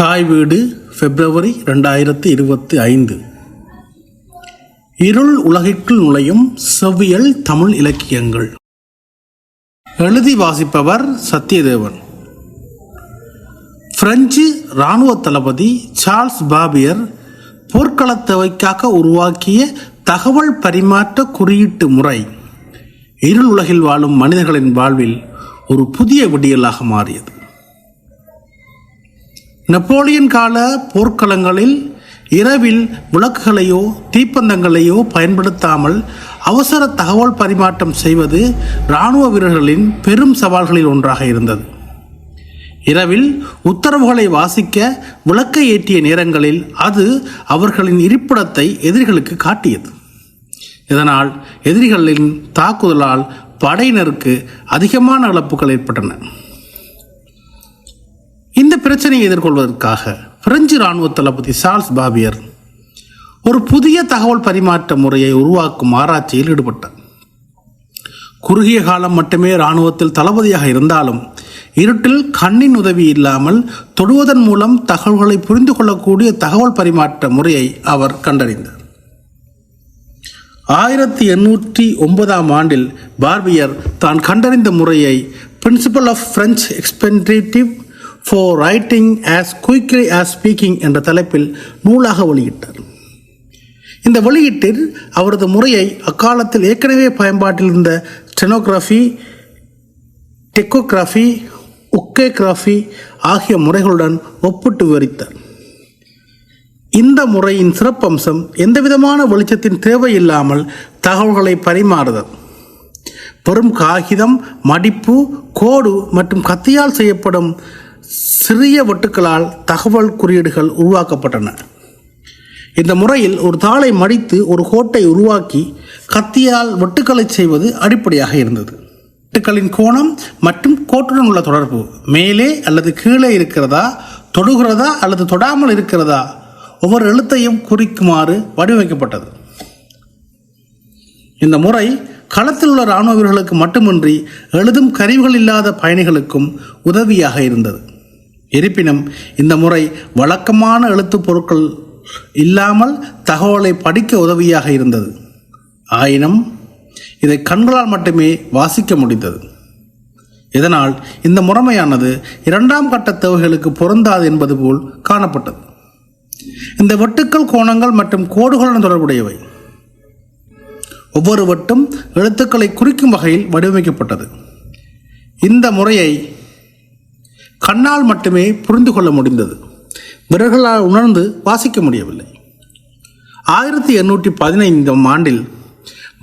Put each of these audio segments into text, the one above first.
தாய் வீடு பிப்ரவரி ரெண்டாயிரத்தி இருபத்தி ஐந்து. இருள் உலகிற்குள் நுழையும் செவ்வியல் தமிழ் இலக்கியங்கள். எழுதி வாசிப்பவர் சத்யதேவன். பிரெஞ்சு இராணுவ தளபதி சார்ல்ஸ் பாபியர் போர்க்களத் தேவைக்காக உருவாக்கிய தகவல் பரிமாற்ற குறியீட்டு முறை. இருள் உலகில் வாழும் மனிதர்களின் வாழ்வில் ஒரு புதிய விடியலாக மாறியது. நெப்போலியன் கால போர்க்களங்களில் இரவில் விளக்குகளையோ தீப்பந்தங்களையோ பயன்படுத்தாமல் அவசர தகவல் பரிமாற்றம் செய்வது இராணுவ வீரர்களின் பெரும் சவால்களில் ஒன்றாக இருந்தது. இரவில் உத்தரவுகளை வாசிக்க விளக்கை ஏற்றிய நேரங்களில் அது அவர்களின் இருப்பிடத்தை எதிரிகளுக்கு காட்டியது. இதனால் எதிரிகளின் தாக்குதலால் படையினருக்கு அதிகமான இழப்புகள் ஏற்பட்டன. இந்த பிரச்சனையை எதிர்கொள்வதற்காக பிரெஞ்சு இராணுவ தளபதி சார்ல்ஸ் பாபியர் ஒரு புதிய தகவல் பரிமாற்ற முறையை உருவாக்கும் ஆராய்ச்சியில் ஈடுபட்டார். குறுகிய காலம் மட்டுமே இராணுவத்தில் தளபதியாக இருந்தாலும் இருட்டில் கண்ணின் உதவி இல்லாமல் தொடுவதன் மூலம் தகவல்களை புரிந்து கொள்ளக்கூடிய தகவல் பரிமாற்ற முறையை அவர் கண்டறிந்தார். ஆயிரத்தி எண்ணூற்றி ஒன்பதாம் ஆண்டில் பார்பியர் தான் கண்டறிந்த முறையை principle of French expeditive for writing as quickly as speaking என்ற தலைப்பில் நூலாக வெளியிட்டார். இந்த வெளியீட்டில் அவரது முறையை அக்காலத்தில் ஏற்கனவே பயன்பாட்டில் இருந்த ஸ்டெனோகிராஃபி டெக்கோகிராஃபி ஒக்கேகிராஃபி ஆகிய முறைகளுடன் ஒப்பிட்டு விவரித்தார். இந்த முறையின் சிறப்பம்சம் எந்தவிதமான வெளிச்சத்தின் தேவையில்லாமல் தகவல்களை பரிமாறுதல். வெறும் காகிதம் மடிப்பு கோடு மற்றும் கத்தியால் செய்யப்படும் சிறிய வெட்டுக்களால் தகவல் குறியீடுகள் உருவாக்கப்பட்டன. இந்த முறையில் ஒரு தாளை மடித்து ஒரு கோட்டை உருவாக்கி கத்தியால் வெட்டுக்களை செய்வது அடிப்படையாக இருந்தது. வெட்டுக்களின் கோணம் மற்றும் கோட்டுடன் உள்ள தொடர்பு மேலே அல்லது கீழே இருக்கிறதா தொடுகிறதா அல்லது தொடாமல் இருக்கிறதா ஒவ்வொரு எழுத்தையும் குறிக்குமாறு வடிவமைக்கப்பட்டது. இந்த முறை களத்தில் உள்ள இராணுவ வீரர்களுக்கு மட்டுமின்றி எழுதும் கருவிகள் இல்லாத பயணிகளுக்கும் உதவியாக இருந்தது. இருப்பினும் இந்த முறை வழக்கமான எழுத்துப் பொருட்கள் இல்லாமல் தகவலை படிக்க உதவியாக இருந்தது. ஆயினும் இதை கண்களால் மட்டுமே வாசிக்க முடிந்தது. இதனால் இந்த முறைமையானது இரண்டாம் கட்ட தேவைகளுக்கு பொருந்தாது என்பது போல் காணப்பட்டது. இந்த வெட்டுக்கள் கோணங்கள் மற்றும் கோடுகளுடன் தொடர்புடையவை. ஒவ்வொரு வட்டும் எழுத்துக்களை குறிக்கும் வகையில் வடிவமைக்கப்பட்டது. இந்த முறையை கண்ணால் மட்டுமே புரிந்து கொள்ள முடிந்தது. விரல்களால் உணர்ந்து வாசிக்க முடியவில்லை. ஆயிரத்தி எண்ணூற்றி பதினைந்தாம் ஆண்டில்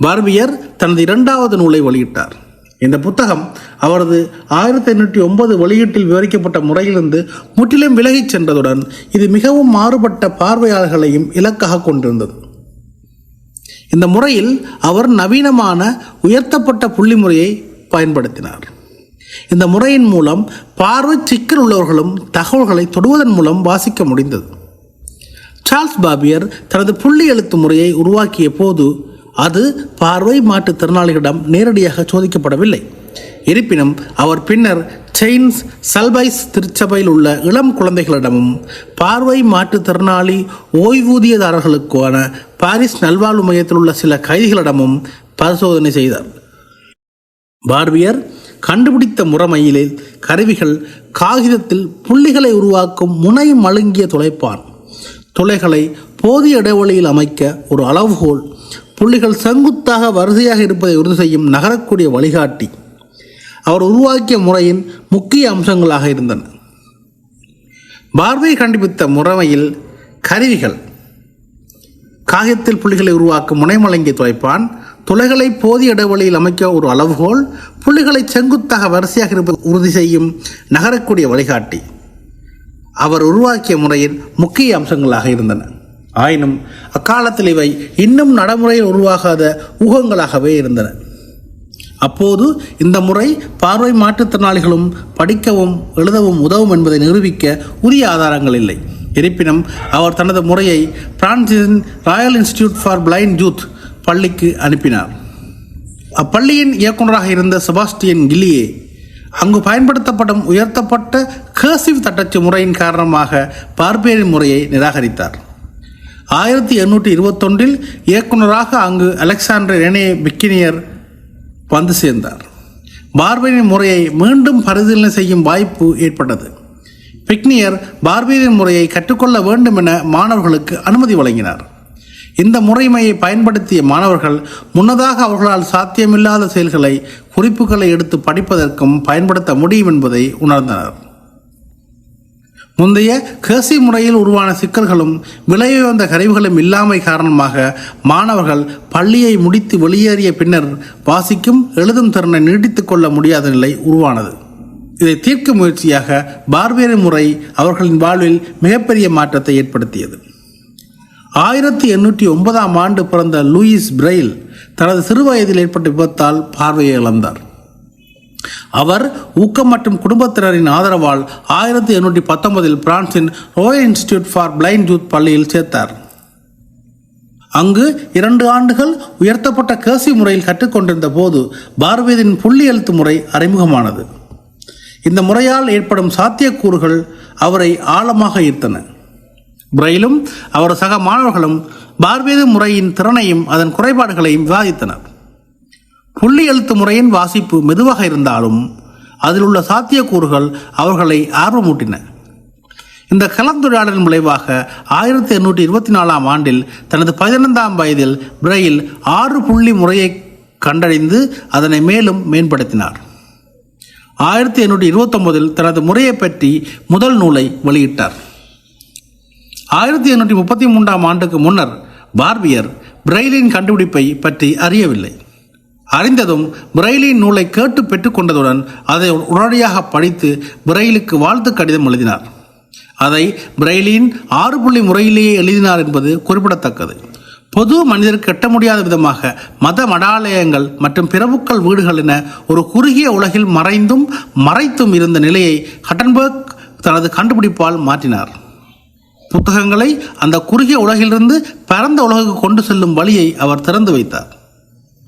பார்பியர் தனது இரண்டாவது நூலை வெளியிட்டார். இந்த புத்தகம் அவரது ஆயிரத்தி எண்ணூற்றி ஒன்பது வெளியீட்டில் விவரிக்கப்பட்ட முறையிலிருந்து முற்றிலும் விலகிச் சென்றதுடன் இது மிகவும் மாறுபட்ட பார்வையாளர்களையும் இலக்காக கொண்டிருந்தது. இந்த முறையில் அவர் நவீனமான உயர்த்தப்பட்ட புள்ளி முறையை பயன்படுத்தினார். இந்த முறையின் மூலம் பார்வை சிக்கல் உள்ளவர்களும் தகவல்களை தொடுவதன் மூலம் வாசிக்க முடிந்தது. சார்ல்ஸ் பாபியர் தனது புள்ளி எழுத்து முறையை உருவாக்கிய போது அது பார்வை மாற்றுத்திறனாளிகளிடம் நேரடியாக சோதிக்கப்படவில்லை. இருப்பினும் அவர் பின்னர் செயின்ஸ் சல்பைஸ் திருச்சபையில் உள்ள இளம் குழந்தைகளிடமும் பார்வை மாற்றுத்திறனாளி ஓய்வூதியதாரர்களுக்கான பாரிஸ் நல்வாழ்வு மையத்தில் உள்ள சில கைதிகளிடமும் பரிசோதனை செய்தார். பார்பியர் கண்டுபிடித்த முறைமையிலே கருவிகள் காகிதத்தில் புள்ளிகளை உருவாக்கும் முனை மழுங்கிய துளைப்பான். துளைகளை போதிய இடைவெளியில் அமைக்க ஒரு அளவுகோல். புள்ளிகள் செங்குத்தாக வரிசையாக இருப்பதை உறுதி செய்யும் நகரக்கூடிய வழிகாட்டி. அவர் உருவாக்கிய முறையின் முக்கிய அம்சங்களாக இருந்தன. பார்வை கண்டுபிடித்த முறைமையில் கருவிகள். காகிதத்தில் புள்ளிகளை உருவாக்கும் முனைமலங்கிய துளைப்பான் துளைகளை போதிய இடைவெளியில் அமைக்க ஒரு அளவுகோல் புள்ளிகளை செங்குத்தாக வரிசையாக இருப்பது உறுதி செய்யும் நகரக்கூடிய வழிகாட்டி. அவர் உருவாக்கிய முறையின் முக்கிய அம்சங்களாக இருந்தன. ஆயினும் அக்காலத்தில் இவை இன்னும் நடைமுறையில் உருவாகாத ஊகங்களாகவே இருந்தன. அப்போது இந்த முறை பார்வை மாற்றுத்திறனாளிகளும் படிக்கவும் எழுதவும் உதவும் என்பதை நிரூபிக்க உரிய ஆதாரங்கள் இல்லை. இருப்பினும் அவர் தனது முறையை பிரான்சின் royal institute for blind youth பள்ளிக்கு அனுப்பினார். அப்பள்ளியின் இயக்குநராக இருந்த செபாஸ்டியன் கில்லியே அங்கு பயன்படுத்தப்படும் உயர்த்தப்பட்ட கேசிவ் தட்டச்சு முறையின் காரணமாக பார்பேரின் முறையை நிராகரித்தார். ஆயிரத்தி எண்ணூற்றி இருபத்தொன்றில் இயக்குநராக அங்கு அலெக்சாண்டர் ரெனே பிக்கினியர் வந்து சேர்ந்தார். பார்பேரியன் முறையை மீண்டும் பரிசீலனை செய்யும் வாய்ப்பு ஏற்பட்டது. பிக்னியர் பார்பேரியன் முறையை கற்றுக்கொள்ள வேண்டும் என மாணவர்களுக்கு அனுமதி வழங்கினார். இந்த முறைமையை பயன்படுத்திய மாணவர்கள் முன்னதாக அவர்களால் சாத்தியமில்லாத செயல்களை குறிப்புகளை எடுத்து படிப்பதற்கும் பயன்படுத்த முடியும் என்பதை உணர்ந்தனர். முந்தைய கேசி முறையில் உருவான சிக்கல்களும் விலையுயர்ந்த கருவிகளும் இல்லாமை காரணமாக மாணவர்கள் பள்ளியை முடித்து வெளியேறிய பின்னர் வாசிக்கும் எழுதும் திறனை நீடித்துக் கொள்ள முடியாத நிலை உருவானது. இதை தீர்க்கும் முயற்சியாக பார்பேரி முறை அவர்களின் வாழ்வில் மிகப்பெரிய மாற்றத்தை ஏற்படுத்தியது. ஆயிரத்தி எண்ணூற்றி ஒன்பதாம் ஆண்டு பிறந்த லூயிஸ் பிரெயில் தனது சிறுவயதில் ஏற்பட்ட விபத்தால் பார்வையை இழந்தார். அவர் ஊக்கம் மற்றும் குடும்பத்தினரின் ஆதரவால் ஆயிரத்தி எண்ணூற்றி பத்தொன்பதில் பிரான்சின் royal institute for blind youth பள்ளியில் சேர்த்தார். அங்கு இரண்டு ஆண்டுகள் உயர்த்தப்பட்ட கேசி முறையில் கற்றுக்கொண்டிருந்த போது பார்வேதின் புள்ளி எழுத்து முறை அறிமுகமானது. இந்த முறையால் ஏற்படும் சாத்தியக்கூறுகள் அவரை ஆழமாக ஈர்த்தன. பிரெயிலும் அவர் சக மாணவர்களும் பார்வேது முறையின் திறனையும் அதன் குறைபாடுகளையும் விவாதித்தனர். புள்ளி எழுத்து முறையின் வாசிப்பு மெதுவாக இருந்தாலும் அதில் உள்ள சாத்தியக்கூறுகள் அவர்களை ஆர்வமூட்டின. இந்த கலந்துரையாடலின் விளைவாக ஆயிரத்தி எண்ணூற்றி இருபத்தி நாலாம் ஆண்டில் தனது பதினைந்தாம் வயதில் பிரெயில் ஆறு புள்ளி முறையை கண்டறிந்து அதனை மேலும் மேம்படுத்தினார். ஆயிரத்தி எண்ணூற்றி இருபத்தொன்பதில் தனது முறையை பற்றி முதல் நூலை வெளியிட்டார். ஆயிரத்தி எண்ணூற்றி முப்பத்தி மூன்றாம் ஆண்டுக்கு முன்னர் பார்பியர் பிரெய்லின் கண்டுபிடிப்பை பற்றி அறியவில்லை. அறிந்ததும் பிரெய்லின் நூலை கேட்டு பெற்றுக்கொண்டதுடன் அதை உடனடியாக படித்து பிரெயிலுக்கு வாழ்த்து கடிதம் எழுதினார். அதை பிரெய்லின் ஆறு புள்ளி முறையிலேயே எழுதினார் என்பது குறிப்பிடத்தக்கது. பொது மனிதருக்கு கெட்ட முடியாத விதமாக மத மடாலயங்கள் மற்றும் பிரபுக்கள் வீடுகள் என ஒரு குறுகிய உலகில் மறைந்தும் மறைத்தும் இருந்த நிலையை ஹட்டன்பர்க் தனது கண்டுபிடிப்பால் மாற்றினார். புத்தகங்களை அந்த குறுகிய உலகிலிருந்து பரந்த உலகுக்கு கொண்டு செல்லும் வழியை அவர் திறந்து வைத்தார்.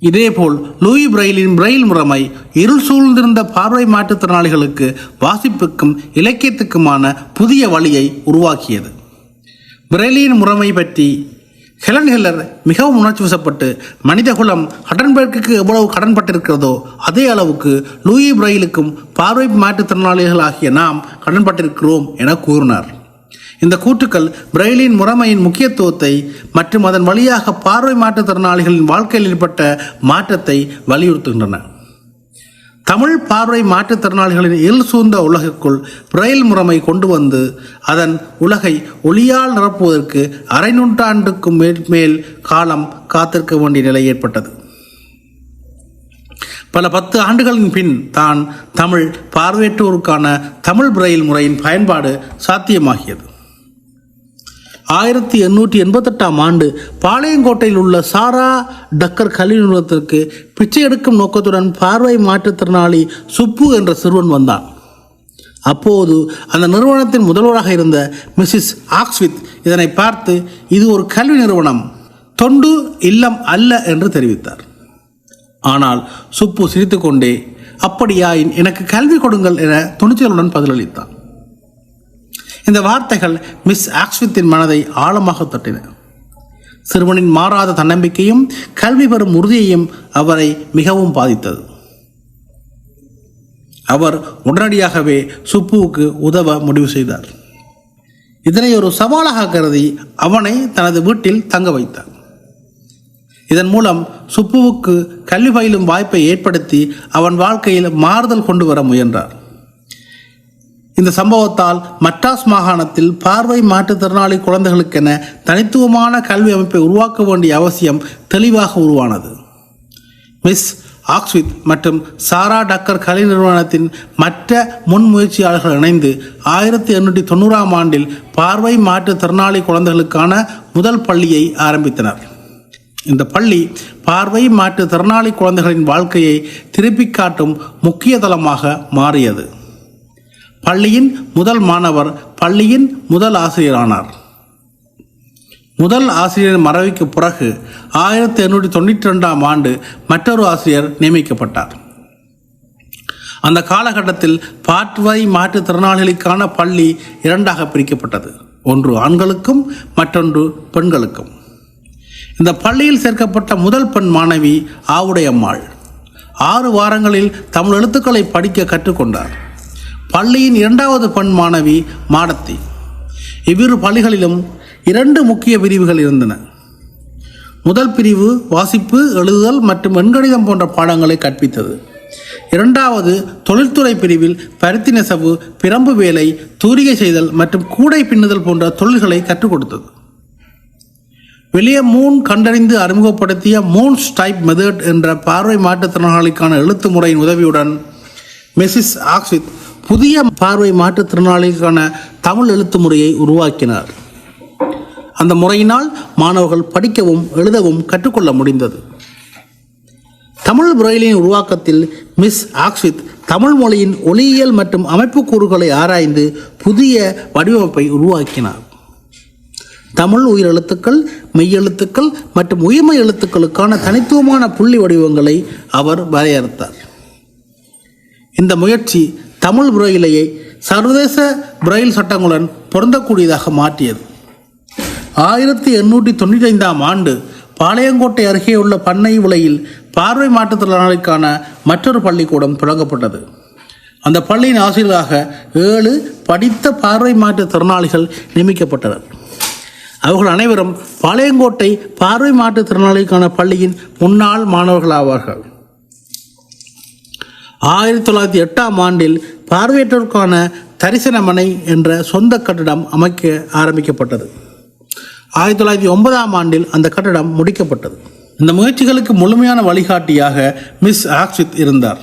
இதேபோல் லூயி பிரெயிலின் பிரெயில் முறைமை இருள் சூழ்ந்திருந்த பார்வை மாற்றுத்திறனாளிகளுக்கு வாசிப்புக்கும் இலக்கியத்துக்குமான புதிய வழியை உருவாக்கியது. பிரெயிலின் முறைமை பற்றி ஹெலன் ஹெல்லர் மிகவும் உணர்ச்சி வசப்பட்டு மனிதகுலம் ஹட்டன்பர்க்கு எவ்வளவு கடன்பட்டிருக்கிறதோ அதே அளவுக்கு லூயி பிரெயிலுக்கும் பார்வை மாற்றுத்திறனாளிகள் ஆகிய நாம் கடன்பட்டிருக்கிறோம் என கூறினார். இந்த கூற்றுக்கள் பிரெயிலின் முறைமையின் முக்கியத்துவத்தை மற்றும் அதன் வழியாக பார்வை மாற்றுத்திறனாளிகளின் வாழ்க்கையில் ஏற்பட்ட மாற்றத்தை வலியுறுத்துகின்றன. தமிழ் பார்வை மாற்றுத்திறனாளிகளின் இருள் சூழ்ந்த உலகுக்குள் பிரெயில் முறைமை கொண்டு வந்து அதன் உலகை ஒளியால் நிரப்புவதற்கு அரை நூற்றாண்டுக்கும் மேல் மேல் காலம் காத்திருக்க வேண்டிய நிலை ஏற்பட்டது. பல பத்து ஆண்டுகளின் பின் தான் தமிழ் பார்வையற்றோருக்கான தமிழ் பிரெயில் முறையின் பயன்பாடு சாத்தியமாகியது. ஆயிரத்தி எண்ணூற்றி எண்பத்தெட்டாம் ஆண்டு பாளையங்கோட்டையில் உள்ள சாரா டக்கர் கல்வி நிறுவனத்திற்கு பிச்சை எடுக்கும் நோக்கத்துடன் பார்வை மாற்றுத்திறனாளி சுப்பு என்ற சிறுவன் வந்தான். அப்போது அந்த நிறுவனத்தின் முதல்வராக இருந்த மிஸ்ஸஸ் ஆக்ஸ்வித் இதனை பார்த்து இது ஒரு கல்வி நிறுவனம். தொண்டு இல்லம் அல்ல என்று தெரிவித்தார். ஆனால் சுப்பு சிரித்துக்கொண்டே அப்படியாயின் எனக்கு கல்வி கொடுங்கள் என துணிச்சலுடன் பதிலளித்தான். இந்த வார்த்தைகள் மிஸ் ஆக்ஸ்வித்தின் மனதை ஆழமாக தட்டின. சிறுவனின் மாறாத தன்னம்பிக்கையும் கல்வி பெறும் உறுதியையும் அவரை மிகவும் பாதித்தது. அவர் உடனடியாகவே சுப்புவுக்கு உதவ முடிவு செய்தார். இதனை ஒரு சவாலாக கருதி அவனை தனது வீட்டில் தங்க வைத்தார். இதன் மூலம் சுப்புவுக்கு கல்வி பயிலும் வாய்ப்பை ஏற்படுத்தி அவன் வாழ்க்கையில் மாறுதல் கொண்டு வர முயன்றார். இந்த சம்பவத்தால் மட்ராஸ் மாகாணத்தில் பார்வை மாற்றுத்திறனாளி குழந்தைகளுக்கென தனித்துவமான கல்வி அமைப்பை உருவாக்க வேண்டிய அவசியம் தெளிவாக உருவானது. மிஸ் ஆக்ஸ்வித் மற்றும் சாரா டக்கர் கலை நிறுவனத்தின் மற்ற முன்முயற்சியாளர்கள் இணைந்து ஆயிரத்தி எண்ணூற்றி தொண்ணூறாம் ஆண்டில் பார்வை மாற்றுத்திறனாளி குழந்தைகளுக்கான முதல் பள்ளியை ஆரம்பித்தனர். இந்த பள்ளி பார்வை மாற்றுத்திறனாளி குழந்தைகளின் வாழ்க்கையை திருப்பிக் காட்டும் முக்கிய தளமாக மாறியது. பள்ளியின் முதல் மாணவர் பள்ளியின் முதல் ஆசிரியரானார். முதல் ஆசிரியர் மறைவுக்கு பிறகு ஆயிரத்தி எண்ணூற்றி தொண்ணூற்றி ரெண்டாம் ஆண்டு மற்றொரு ஆசிரியர் நியமிக்கப்பட்டார். அந்த காலகட்டத்தில் பாட்வை மாற்றுத்திறனாளிகளுக்கான பள்ளி இரண்டாக பிரிக்கப்பட்டது. ஒன்று ஆண்களுக்கும் மற்றொன்று பெண்களுக்கும். இந்த பள்ளியில் சேர்க்கப்பட்ட முதல் பெண் மாணவி ஆவுடையம்மாள். ஆறு வாரங்களில் தமிழ் எழுத்துக்களை படிக்க கற்றுக்கொண்டார். பள்ளியின் இரண்டாவது பெண் மாணவி மாடத்தி. இவ்விரு பள்ளிகளிலும் இரண்டு முக்கிய பிரிவுகள் இருந்தன. முதல் பிரிவு வாசிப்பு எழுதுதல் மற்றும் எண்கணிதம் போன்ற பாடங்களை கற்பித்தது. இரண்டாவது தொழில்துறை பிரிவில் பருத்தி நெசவு பிரம்பு வேலை தூரிகை செய்தல் மற்றும் கூடை பின்னுதல் போன்ற தொழில்களை கற்றுக் கொடுத்தது. வில்லியம் மூன் கண்டறிந்து அறிமுகப்படுத்திய மூன்ஸ் டைப் மெதட் என்ற பார்வை மாற்றுத்திறனாளிக்கான எழுத்து முறையின் உதவியுடன் மெசிஸ் ஆக்ஸ்வித் புதிய பார்வை மாற்றுத்திறனாளிகளுக்கான தமிழ் எழுத்து முறையை உருவாக்கினார். அந்த முறையினால் மாணவர்கள் படிக்கவும் எழுதவும் கற்றுக்கொள்ள முடிந்தது. தமிழ் பிரெயிலின் உருவாக்கத்தில் மிஸ் ஆக்ஸ்வித் தமிழ் மொழியின் ஒளியியல் மற்றும் அமைப்பு கூறுகளை ஆராய்ந்து புதிய வடிவமைப்பை உருவாக்கினார். தமிழ் உயிரெழுத்துக்கள் மெய்யெழுத்துக்கள் மற்றும் உயிர்மை எழுத்துக்களுக்கான தனித்துவமான புள்ளி வடிவங்களை அவர் வரையறுத்தார். இந்த முயற்சி தமிழ் புரையிலையை சர்வதேச பிரெயில் சட்டங்களுடன் பொருந்தக்கூடியதாக மாற்றியது. ஆயிரத்தி எண்ணூற்றி தொண்ணூற்றி ஐந்தாம் ஆண்டு பாளையங்கோட்டை அருகே உள்ள பண்ணை உலையில் பார்வை மாற்றுத்திறனாளிக்கான மற்றொரு பள்ளிக்கூடம் தொடங்கப்பட்டது. அந்த பள்ளியின் ஆசிரியராக ஏழு படித்த பார்வை மாற்றுத்திறனாளிகள் நியமிக்கப்பட்டனர். அவர்கள் அனைவரும் பாளையங்கோட்டை பார்வை மாற்றுத்திறனாளிக்கான பள்ளியின் முன்னாள் மாணவர்கள் ஆவார்கள் ஆயிரத்தி தொள்ளாயிரத்தி எட்டாம் ஆண்டில் பார்வையற்றோருக்கான தரிசனமனை என்ற சொந்த கட்டடம் அமைக்க ஆரம்பிக்கப்பட்டது. ஆயிரத்தி தொள்ளாயிரத்தி ஒன்பதாம் ஆண்டில் அந்த கட்டடம் முடிக்கப்பட்டது. இந்த முயற்சிகளுக்கு முழுமையான வழிகாட்டியாக மிஸ் ஆக்ஸ்வித் இருந்தார்.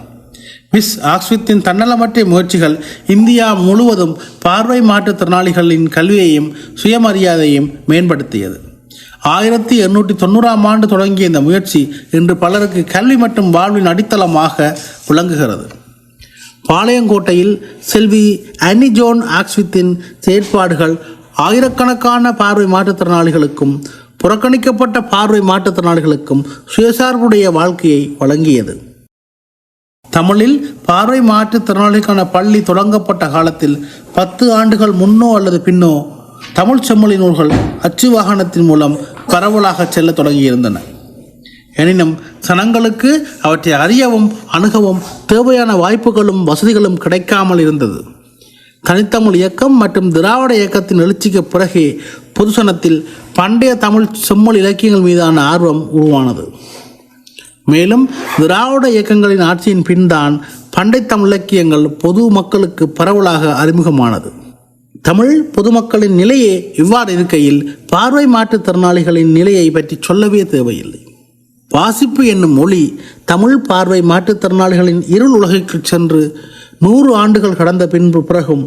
மிஸ் ஆக்ஸ்வித்தின் தன்னலமற்ற முயற்சிகள் இந்தியா முழுவதும் பார்வை மாற்றுத்திறனாளிகளின் கல்வியையும் சுயமரியாதையும் மேம்படுத்தியது. ஆயிரத்தி எண்ணூற்றி தொண்ணூறாம் ஆண்டு தொடங்கிய இந்த முயற்சி இன்று பலருக்கு கல்வி மற்றும் வாழ்வின் அடித்தளமாக விளங்குகிறது. பாளையங்கோட்டையில் செல்வி அனி ஜோன் ஆக்ஸ்வித்தின் செயற்பாடுகள் ஆயிரக்கணக்கான பார்வை மாற்றுத்திறனாளிகளுக்கும் புறக்கணிக்கப்பட்ட பார்வை மாற்றுத்திறனாளிகளுக்கும் சுயசார்புடைய வாழ்க்கையை வழங்கியது. தமிழில் பார்வை மாற்றுத்திறனாளிகளுக்கான பள்ளி தொடங்கப்பட்ட காலத்தில் பத்து ஆண்டுகள் முன்னோ அல்லது பின்னோ தமிழ் செம்மொழி நூல்கள் அச்சு வாகனத்தின் மூலம் பரவலாக செல்லத் தொடங்கியிருந்தன. எனினும் சனங்களுக்கு அவற்றை அறியவும் அணுகவும் தேவையான வாய்ப்புகளும் வசதிகளும் கிடைக்காமல் இருந்தது. தனித்தமிழ் இயக்கம் மற்றும் திராவிட இயக்கத்தின் எழுச்சிக்கு பிறகே பொதுசனத்தில் பண்டைய தமிழ் செம்மொழி இலக்கியங்கள் மீதான ஆர்வம் உருவானது. மேலும் திராவிட இயக்கங்களின் ஆட்சியின் பின்தான் பண்டை தமிழ் இலக்கியங்கள் பொது மக்களுக்கு பரவலாக அறிமுகமானது. தமிழ் பொதுமக்களின் நிலையே இவ்வாறு இருக்கையில் பார்வை மாற்றுத்திறனாளிகளின் நிலையை பற்றி சொல்லவே தேவையில்லை. வாசிப்பு என்னும் மொழி தமிழ் பார்வை மாற்றுத்திறனாளிகளின் இருள் உலகிற்கு சென்று நூறு ஆண்டுகள் கடந்த பின்பு பிறகும்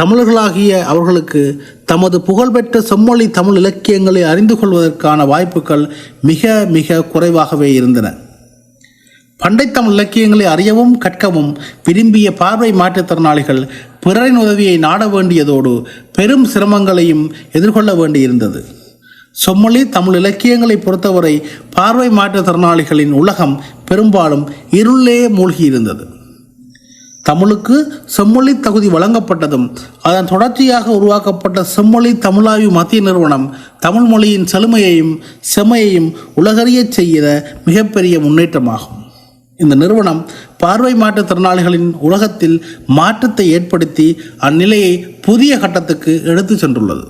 தமிழர்களாகிய அவர்களுக்கு தமது புகழ்பெற்ற செம்மொழி தமிழ் இலக்கியங்களை அறிந்து கொள்வதற்கான வாய்ப்புகள் மிக மிக குறைவாகவே இருந்தன. பண்டை தமிழ் இலக்கியங்களை அறியவும் கற்கவும் விரும்பிய பார்வை மாற்றுத்திறனாளிகள் பிறரின் உதவியை நாட வேண்டியதோடு பெரும் சிரமங்களையும் எதிர்கொள்ள வேண்டியிருந்தது. சொம்மொழி தமிழ் இலக்கியங்களை பொறுத்தவரை பார்வை மாற்றுத்திறனாளிகளின் உலகம் பெரும்பாலும் இருளே மூழ்கியிருந்தது. தமிழுக்கு செம்மொழி தகுதி வழங்கப்பட்டதும் அதன் தொடர்ச்சியாக உருவாக்கப்பட்ட செம்மொழி தமிழாய்வு மத்திய நிறுவனம் தமிழ் மொழியின் செழுமையையும் செம்மையையும் உலகறியச் செய்த மிகப்பெரிய முன்னேற்றமாகும். இந்த நிறுவனம் பார்வை மாற்றுத்திறனாளிகளின் உலகத்தில் மாற்றத்தை ஏற்படுத்தி அந்நிலையை புதிய கட்டத்துக்கு எடுத்து சென்றுள்ளது.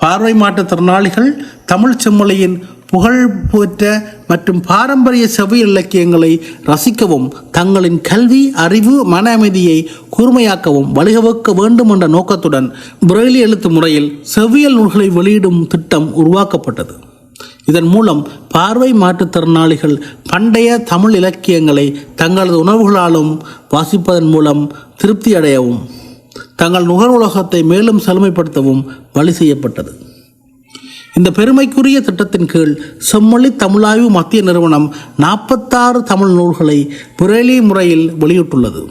பார்வை மாற்றுத்திறனாளிகள் தமிழ் செம்மொழியின் புகழ்பெற்ற மற்றும் பாரம்பரிய செவ்வியல் இலக்கியங்களை ரசிக்கவும் தங்களின் கல்வி அறிவு மன அமைதியை கூர்மையாக்கவும் வழிவகுக்க வேண்டும் என்ற நோக்கத்துடன் பிரெய்லி எழுத்து முறையில் செவ்வியல் நூல்களை வெளியிடும் திட்டம் உருவாக்கப்பட்டது. இதன் மூலம் பார்வை மாற்றுத்திறனாளிகள் பண்டைய தமிழ் இலக்கியங்களை தங்களது உணர்வுகளாலும் வாசிப்பதன் மூலம் திருப்தி அடையவும் தங்கள் நுகர்வுலகத்தை மேலும் செழுமைப்படுத்தவும் வழி செய்யப்பட்டது. இந்த பெருமைக்குரிய திட்டத்தின் கீழ் செம்மொழி தமிழாய்வு மத்திய நிறுவனம் நாற்பத்தாறு தமிழ் நூல்களை புரேலி முறையில் வெளியிட்டுள்ளது.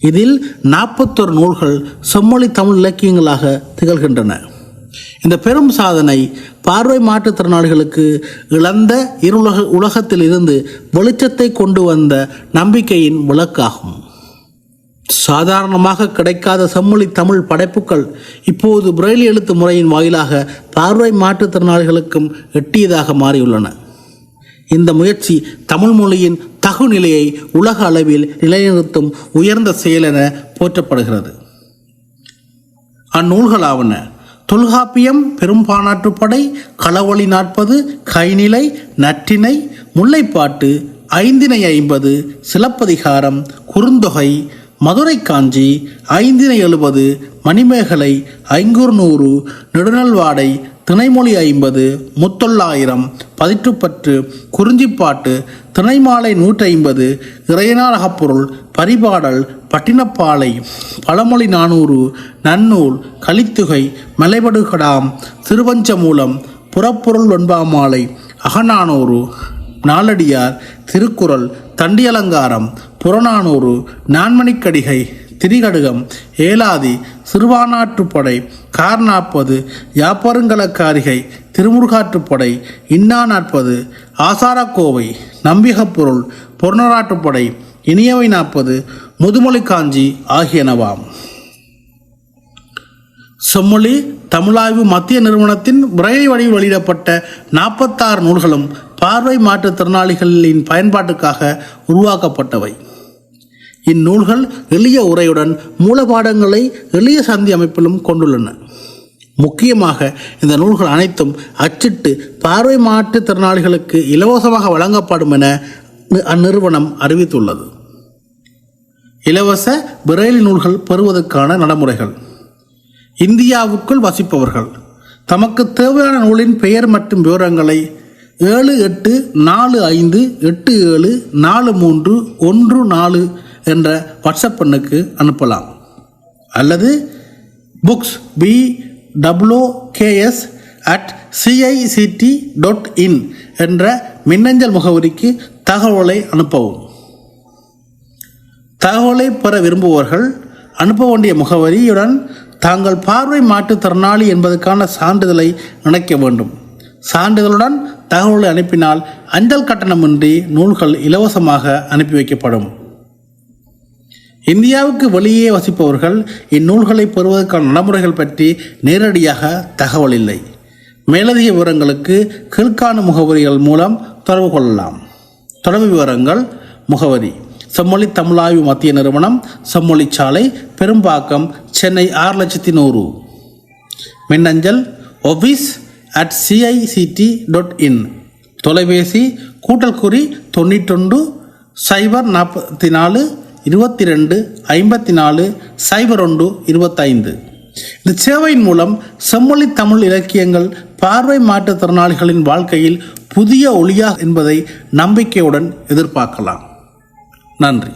இதில் நாற்பத்தொரு நூல்கள் செம்மொழி தமிழ் இலக்கியங்களாக திகழ்கின்றன. இந்த பெரும் சாதனை பார்வை மாற்றுத்திறனாளிகளுக்கு இழந்த இருளக உலகத்தில் இருந்து வெளிச்சத்தை கொண்டு வந்த நம்பிக்கையின் விளக்காகும். சாதாரணமாக கிடைக்காத செம்மொழி தமிழ் படைப்புகள் இப்போது பிரெயில் எழுத்து முறையின் வாயிலாக பார்வை மாற்றுத்திறனாளிகளுக்கும் எட்டியதாக மாறியுள்ளன. இந்த முயற்சி தமிழ் மொழியின் தகுநிலையை உலக அளவில் நிலைநிறுத்தும் உயர்ந்த செயல் என போற்றப்படுகிறது. அந்நூல்களாவன தொல்காப்பியம் பெரும்பானாற்றுப்படை களவழி நாற்பது கைநிலை நற்றினை முல்லைப்பாட்டு ஐந்தினை ஐம்பது சிலப்பதிகாரம் குறுந்தொகை மதுரை காஞ்சி ஐந்தினை எழுபது மணிமேகலை ஐங்குறுநூறு நெடுநல்வாடை திணைமொழி ஐம்பது முத்தொள்ளாயிரம் பதிற்றுப்பற்று குறிஞ்சிப்பாட்டு திணைமாலை நூற்றி ஐம்பது இறையனாரகப்பொருள் பரிபாடல் பட்டினப்பாலை பழமொழி நானூறு நன்னூல் கலித்துகை மலைபடுகடாம் திருவஞ்சமூலம் புறப்பொருள் வெண்பாமாலை அகநானூறு நாலடியார் திருக்குறள் தண்டியலங்காரம் புறநானூறு நான்மணிக்கடிகை திரிகடுகம் ஏலாதி சிறுவானாற்றுப்படை கார்நாற்பது யாப்பருங்கலக்காரிகை திருமுருகாற்றுப்படை இன்னா நாற்பது ஆசாரக்கோவை நம்பிகப்பொருள் பொருணராற்றுப்படை இனியவை நாற்பது முதுமொழி காஞ்சி ஆகியனவாம். செம்மொழி தமிழாய்வு மத்திய நிறுவனத்தின் விரைவை வழியில் வெளியிடப்பட்ட நாற்பத்தாறு நூல்களும் பார்வை மாற்றுத்திறனாளிகளின் பயன்பாட்டுக்காக உருவாக்கப்பட்டவை. இந்நூல்கள் எளிய உரையுடன் மூலபாடங்களை எளிய சந்தி அமைப்பிலும் கொண்டுள்ளன. முக்கியமாக இந்த நூல்கள் அனைத்தும் அச்சிட்டு பார்வை மாற்றுத்திறனாளிகளுக்கு இலவசமாக வழங்கப்படும் என அந்நிறுவனம் அறிவித்துள்ளது. இலவச பிரெய்லி நூல்கள் பெறுவதற்கான நடைமுறைகள். இந்தியாவுக்குள் வசிப்பவர்கள். தமக்கு தேவையான நூலின் பெயர் மற்றும் விவரங்களை ஏழு எட்டு நாலு ஐந்து எட்டு ஏழு நாலு மூன்று ஒன்று நாலு என்ற வாட்ஸ்அப் எண்ணுக்கு அனுப்பலாம். அல்லது books B W K S at CICT dot in என்ற மின்னஞ்சல் முகவரிக்கு தகவலை அனுப்பவும். தகவலை பெற விரும்புவர்கள் அனுப்ப வேண்டிய முகவரியுடன் தாங்கள் பார்வை மாற்றுத்திறனாளி என்பதற்கான சான்றிதழை இணைக்க வேண்டும். சான்றிதழுடன் தகவலை அனுப்பினால் அஞ்சல் கட்டணமின்றி நூல்கள் இலவசமாக அனுப்பி வைக்கப்படும். இந்தியாவுக்கு வெளியே வசிப்பவர்கள் இந்நூல்களை பெறுவதற்கான நடைமுறைகள் பற்றி நேரடியாக தகவல் இல்லை. மேலதிக விவரங்களுக்கு கீழ்காணும் முகவரிகள் மூலம் தொடர்பு கொள்ளலாம். தொடர்பு விவரங்கள் முகவரி செம்மொழி தமிழாய்வு மத்திய நிறுவனம் செம்மொழி சாலை பெரும்பாக்கம் சென்னை ஆறு லட்சத்தி நூறு மின்னஞ்சல் office at CICT dot in தொலைபேசி கூட்டல் குறி தொண்ணூற்றொன்று சைபர் நாற்பத்தி நாலு இருபத்தி ரெண்டு ஐம்பத்தி நாலு சைபர் ஒன்று இருபத்தைந்து. இந்த சேவையின் மூலம் செம்மொழி தமிழ் இலக்கியங்கள் பார்வை மாற்றுத்திறனாளிகளின் வாழ்க்கையில் புதிய ஒளியா என்பதை நம்பிக்கையுடன் எதிர்பார்க்கலாம். நன்றி.